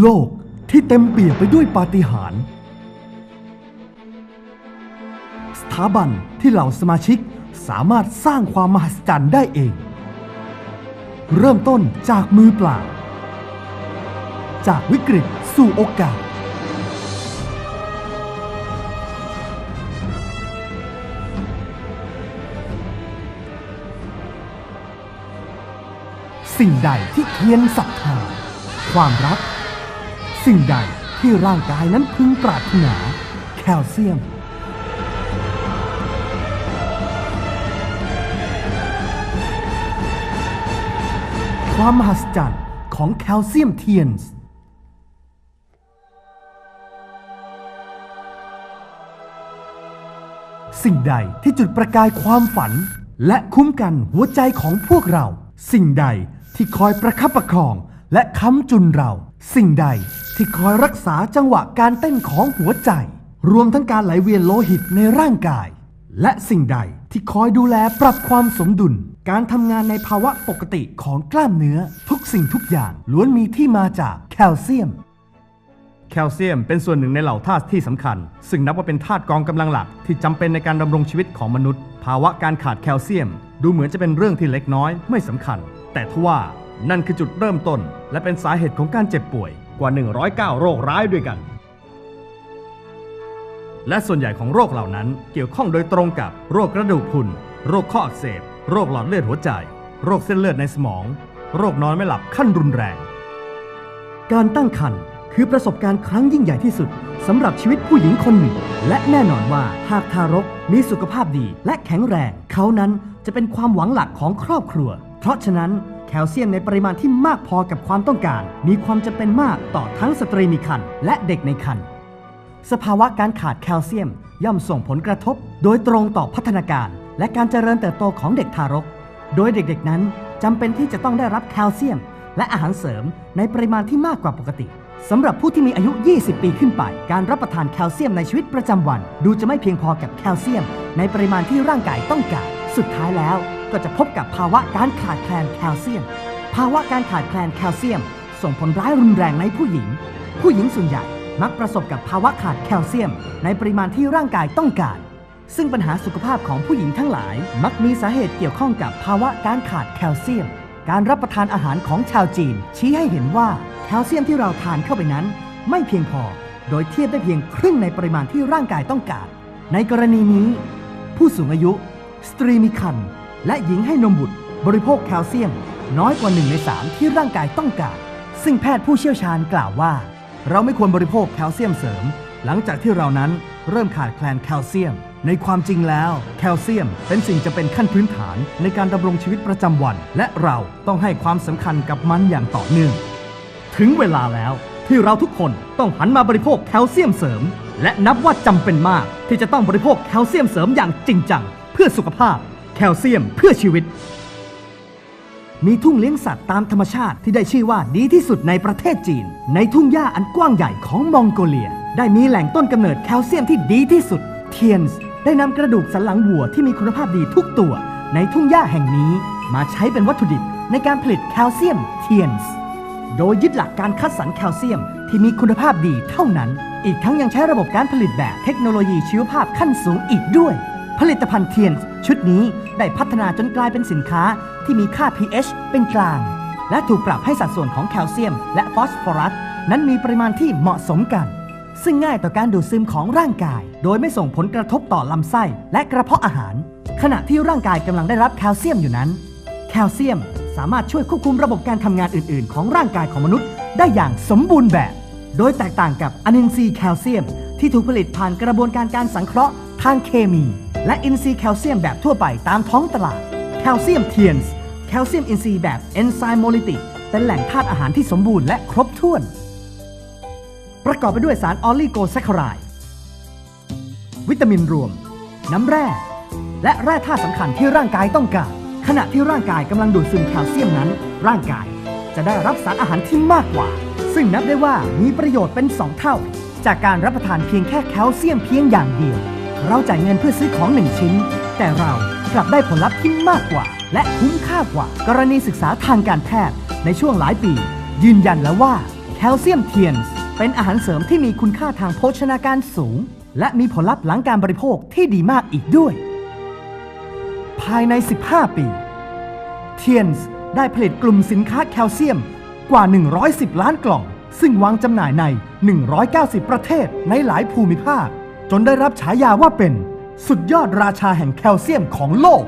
โลกที่เต็มเปี่ยมไปด้วยปาฏิหาริย์สถาบันที่เหล่าสมาชิกสามารถสร้างความมหัศจรรย์ได้เอง เริ่มต้นจากมือเปล่า จากวิกฤตสู่โอกาส สิ่งใดที่เทียนศรัทธา ความรัก สิ่งใดที่ร่างกายนั้นพึงปรารถนา แคลเซียม ความมหัศจรรย์ของแคลเซียมเทียนส์สิ่งใดที่จุดประกายความฝัน และคุ้มกันหัวใจของพวกเรา สิ่งใดที่คอยประคับประคองและค้ำจุนเรา สิ่งใดที่คอยรักษาจังหวะการเต้นของหัวใจ รวมทั้งการไหลเวียนโลหิตในร่างกาย และสิ่งใดที่คอยดูแลปรับความสมดุล การทำงานในภาวะปกติของกล้ามเนื้อ ทุกสิ่งทุกอย่างล้วนมีที่มาจากแคลเซียม แคลเซียมเป็นส่วนหนึ่งในเหล่าธาตุที่สำคัญ ซึ่งนับว่าเป็นธาตุกองกำลังหลักที่จำเป็นในการดำรงชีวิตของมนุษย์ ภาวะการขาดแคลเซียม ดูเหมือนจะเป็นเรื่องที่เล็กน้อยไม่สำคัญ แต่ทว่า นั่นคือจุดเริ่มต้น และเป็นสาเหตุของการเจ็บป่วยกว่า 109 โรคร้ายด้วยกัน และส่วนใหญ่ของโรคเหล่านั้นเกี่ยวข้องโดยตรงกับโรคกระดูกพรุน โรคข้ออักเสบ โรคหลอดเลือดหัวใจ โรคเส้นเลือดในสมอง โรคนอนไม่หลับขั้นรุนแรง การตั้งครรภ์คือประสบการณ์ครั้งยิ่งใหญ่ที่สุดสำหรับชีวิตผู้หญิงคนหนึ่ง และแน่นอนว่าหากทารกมีสุขภาพดีและแข็งแรง เขานั้นจะเป็นความหวังหลักของครอบครัว เพราะฉะนั้น แคลเซียมในปริมาณที่มากพอกับความต้องการ มีความจำเป็นมากต่อทั้งสตรีมีครรภ์และเด็กในครรภ์สภาวะการขาดแคลเซียมย่อมส่งผลกระทบ โดยตรงต่อพัฒนาการ และการเจริญเติบโตของเด็กทารก โดยเด็กๆนั้นจำเป็นที่จะต้องได้รับแคลเซียม และอาหารเสริมในปริมาณที่มากกว่าปกติสำหรับผู้ที่มีอายุ 20 ปีขึ้นไป การรับประทานแคลเซียมในชีวิตประจำวัน ดูจะไม่เพียงพอกับแคลเซียม ในปริมาณที่ร่างกายต้องการ สุดท้ายแล้ว ก็จะพบกับภาวะการขาดแคลนแคลเซียม ภาวะการขาดแคลนแคลเซียม ส่งผลร้ายรุนแรงในผู้หญิง ผู้หญิงส่วนใหญ่มักประสบกับภาวะขาดแคลเซียม ในปริมาณที่ร่างกายต้องการ ซึ่งปัญหาสุขภาพของผู้หญิงทั้งหลาย มักมีสาเหตุเกี่ยวข้องกับภาวะการขาดแคลเซียม การรับประทานอาหารของชาวจีน ชี้ให้เห็นว่าแคลเซียมที่เราทานเข้าไปนั้น ไม่เพียงพอ โดยเทียบได้เพียงครึ่งในปริมาณที่ร่างกายต้องการ ในกรณีนี้ ผู้สูงอายุ สตรีมีครรภ์ และหญิงให้นมบุตร บริโภคแคลเซียม น้อยกว่า1ใน3ที่ร่างกายต้องการ ซึ่งแพทย์ผู้เชี่ยวชาญกล่าวว่า เราไม่ควรบริโภคแคลเซียมเสริม หลังจากที่เรานั้นเริ่มขาดแคลนแคลเซียม ในความจริงแล้วแคลเซียมเป็นสิ่งจะเป็นขั้นพื้นฐานในการดำรงชีวิตประจำวัน และเราต้องให้ความสำคัญกับมันอย่างต่อเนื่อง ถึงเวลาแล้วที่เราทุกคนต้องหันมาบริโภคแคลเซียมเสริม และนับว่าจำเป็นมากที่จะต้องบริโภคแคลเซียมเสริมอย่างจริงจังเพื่อสุขภาพ แคลเซียมเพื่อชีวิต มีทุ่งเลี้ยงสัตว์ตามธรรมชาติที่ได้ชื่อว่าดีที่สุดในประเทศจีน ในทุ่งหญ้าอันกว้างใหญ่ของมองโกเลีย ได้มีแหล่งต้นกำเนิดแคลเซียมที่ดีที่สุด เทียนส์ได้นำกระดูกสันหลังวัวที่มีคุณภาพดีทุกตัว ในทุ่งหญ้าแห่งนี้ มาใช้เป็นวัตถุดิบในการผลิตแคลเซียมเทียนส์โดยยึดหลักการคัดสรรแคลเซียมที่มีคุณภาพดีเท่านั้น อีกทั้งยังใช้ระบบการผลิตแบบเทคโนโลยีชีวภาพขั้นสูงอีกด้วย ผลิตภัณฑ์เทียนชุดนี้ได้พัฒนาจนกลายเป็นสินค้าที่มีค่า pH เป็นกลาง และถูกปรับให้สัดส่วนของแคลเซียม และฟอสฟอรัส นั้นมีปริมาณที่เหมาะสมกัน ซึ่งง่ายต่อการดูดซึมของร่างกาย โดยไม่ส่งผลกระทบต่อลำไส้และกระเพาะอาหาร ขณะที่ร่างกายกำลังได้รับแคลเซียมอยู่นั้น แคลเซียมสามารถช่วยควบคุมระบบการทำงานอื่น ๆ ของร่างกายของมนุษย์ได้อย่างสมบูรณ์แบบ โดยแตกต่างกับอนินทรีย์แคลเซียม ที่ถูกผลิตผ่านกระบวนการการสังเคราะห์ทางเคมี และอินทรีย์แคลเซียมแบบทั่วไปตามท้องตลาด แคลเซียมเทียนส์แคลเซียมอินทรีย์แบบเอนไซม์โมลิติกเป็นแหล่งธาตุอาหารที่สมบูรณ์และครบถ้วน ประกอบไปด้วยสารออลลีโกแซคคารายวิตามินรวม น้ำแร่ และแร่ธาตุสำคัญที่ร่างกายต้องการ ขณะที่ร่างกายกำลังดูดซึมแคลเซียมนั้น ร่างกายจะได้รับสารอาหารที่มากกว่า ซึ่งนับได้ว่ามีประโยชน์เป็น 2 เท่า จากการรับประทานเพียงแค่แคลเซียมเพียงอย่างเดียว เราจ่ายเงินเพื่อซื้อของหนึ่งชิ้น แต่เรากลับได้ผลลัพธ์ที่มากกว่า และคุ้มค่ากว่า กรณีศึกษาทางการแพทย์ในช่วงหลายปี ยืนยันแล้วว่าแคลเซียมเทียนเป็นอาหารเสริมที่มีคุณค่าทางโภชนาการสูง และมีผลลัพธ์หลังการบริโภคที่ดีมากอีกด้วย ภายใน 15 ปีเทียนส์ได้ผลิตกลุ่มสินค้าแคลเซียมกว่า 110 ล้านกล่อง ซึ่งวางจำหน่ายใน 190 ประเทศในหลายภูมิภาค จนได้รับฉายาว่าเป็นสุดยอดราชาแห่งแคลเซียมของโลก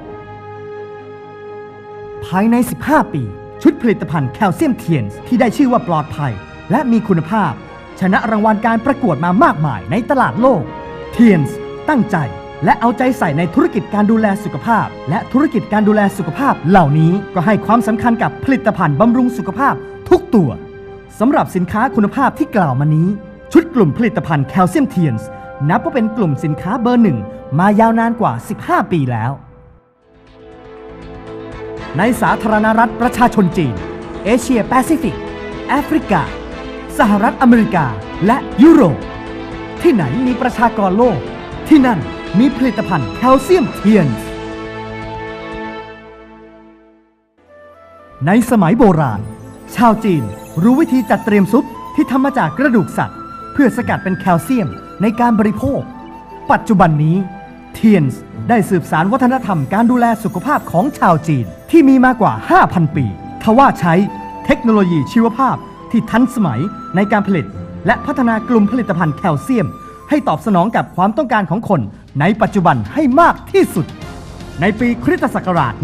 ภายใน 15 ปี ชุดผลิตภัณฑ์แคลเซียมเทียนส์ที่ได้ชื่อว่าปลอดภัย และมีคุณภาพ ชนะรางวัลการประกวดมามากมายในตลาดโลก เทียนส์ตั้งใจและเอาใจใส่ในธุรกิจการดูแลสุขภาพ และธุรกิจการดูแลสุขภาพเหล่านี้ก็ให้ความสำคัญกับผลิตภัณฑ์บำรุงสุขภาพทุกตัวสำหรับสินค้าคุณภาพที่กล่าวมานี้ ชุดกลุ่มผลิตภัณฑ์แคลเซียมเทียนส์ นับว่าเป็นกลุ่มสินค้าเบอร์หนึ่งมายาวนานกว่า 15 ปีแล้ว ในสาธารณรัฐประชาชนจีน เอเชียแปซิฟิก แอฟริกา สหรัฐอเมริกา และยุโรป ที่ไหนมีประชากรโลก ที่นั่นมีผลิตภัณฑ์แคลเซียมเทียน ในสมัยโบราณ ชาวจีนรู้วิธีจัดเตรียมซุปที่ทำมาจากกระดูกสัตว์ เพื่อสกัดเป็นแคลเซียม ในการบริโภค ปัจจุบันนี้เทียนส์ได้สืบสารวัฒนธรรมการดูแลสุขภาพของชาวจีนที่มีมากกว่า 5,000 ปี ทว่าใช้เทคโนโลยีชีวภาพที่ทันสมัยในการผลิต และพัฒนากลุ่มผลิตภัณฑ์แคลเซียม ให้ตอบสนองกับความต้องการของคนในปัจจุบันให้มากที่สุด ในปีคริสตศักราช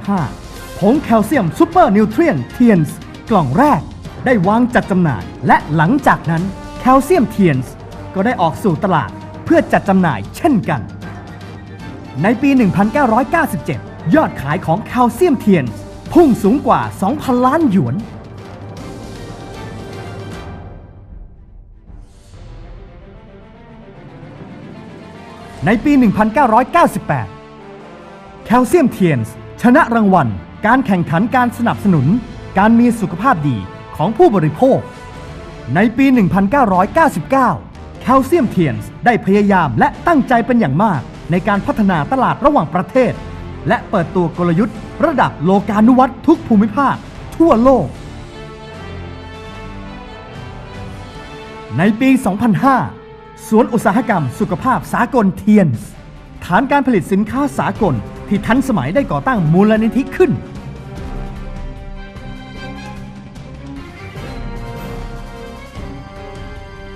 1995 ผงแคลเซียมซูเปอร์นิวเทรียนเทียนส์กล่องแรกได้วางจัดจำหน่าย และหลังจากนั้นแคลเซียมเทียนส์ ก็ได้ออกสู่ตลาดเพื่อจัดจำหน่ายเช่นกัน ในปี 1997 ยอดขายของแคลเซียมเทียน พุ่งสูงกว่า 2,000 ล้านหยวน ในปี 1998 แคลเซียมเทียนชนะรางวัลการแข่งขันการสนับสนุน การมีสุขภาพดีของผู้บริโภค ในปี 1999 แคลเซียมเทียนส์ได้พยายามและตั้งใจเป็นอย่างมาก ในการพัฒนาตลาดระหว่างประเทศ และเปิดตัวกลยุทธ์ ระดับโลกานุวัตทุกภูมิภาค ทั่วโลก ในปี 2005 สวนอุตสาหกรรมสุขภาพสากลเทียนส์ฐานการผลิตสินค้าสากลที่ทันสมัยได้ก่อตั้งมูลนิธิขึ้น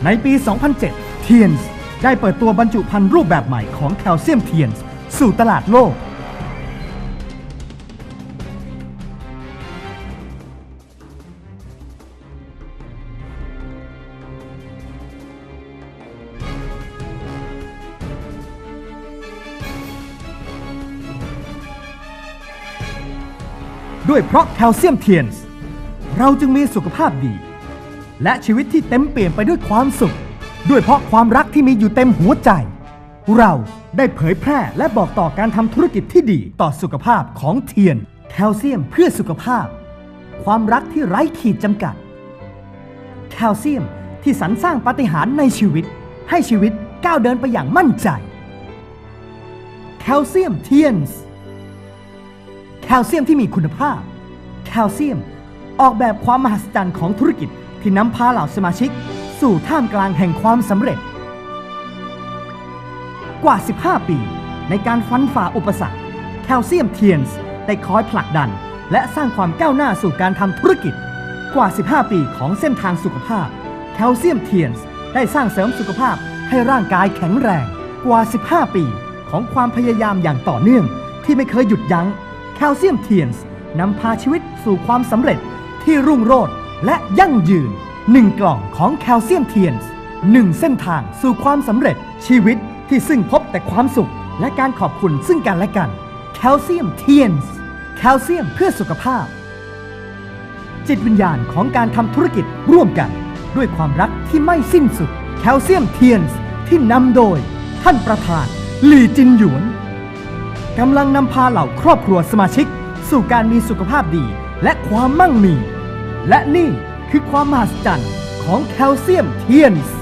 ในปี 2007เทียนส์ได้เปิดตัวบรรจุภัณฑ์รูปแบบใหม่ของแคลเซียมเทียนส์สู่ตลาดโลก ด้วยเพราะแคลเซียมเทียนส์เราจึงมีสุขภาพดี และชีวิตที่เต็มเปลี่ยนไปด้วยความสุข ด้วยเพราะความรักที่มีอยู่เต็มหัวใจ เราได้เผยแพร่และบอกต่อการทำธุรกิจที่ดีต่อสุขภาพของเทียน แคลเซียมเพื่อสุขภาพ ความรักที่ไร้ขีดจำกัด แคลเซียมที่สรรสร้างปาฏิหาริย์ในชีวิต ให้ชีวิตก้าวเดินไปอย่างมั่นใจ แคลเซียมเทียนส์แคลเซียมที่มีคุณภาพ แคลเซียมออกแบบความมหัศจรรย์ของธุรกิจ ที่นำพาเหล่าสมาชิก สู่ท่ามกลางแห่งความสำเร็จ กว่า 15 ปี ในการฟันฝ่าอุปสรรค แคลเซียมเทียนส์ได้คอยผลักดัน และสร้างความก้าวหน้าสู่การทำธุรกิจ กว่า 15 ปีของเส้นทางสุขภาพ แคลเซียมเทียนส์ได้สร้างเสริมสุขภาพให้ร่างกายแข็งแรง กว่า 15 ปีของความพยายามอย่างต่อเนื่อง ที่ไม่เคยหยุดยัง้ง แคลเซียมเทียนส์นำพาชีวิตสู่ความสำเร็จที่รุ่งโรจน์ และยั่งยืน 1 กล่องของแคลเซียมเทียนส์1เส้นทางสู่ความสำเร็จชีวิตที่ซึ่งพบแต่ความสุข และการขอบคุณซึ่งกันและกัน แคลเซียมเทียนส์แคลเซียมเพื่อสุขภาพ จิตวิญญาณของการทำธุรกิจร่วมกัน ด้วยความรักที่ไม่สิ้นสุด แคลเซียมเทียนส์ที่นำโดย ท่านประธานหลี่จินหยวนกำลังนำพาเหล่าครอบครัวสมาชิก สู่การมีสุขภาพดีและความมั่งมี และนี่คือความมหัศจรรย์ของแคลเซียมเทียนส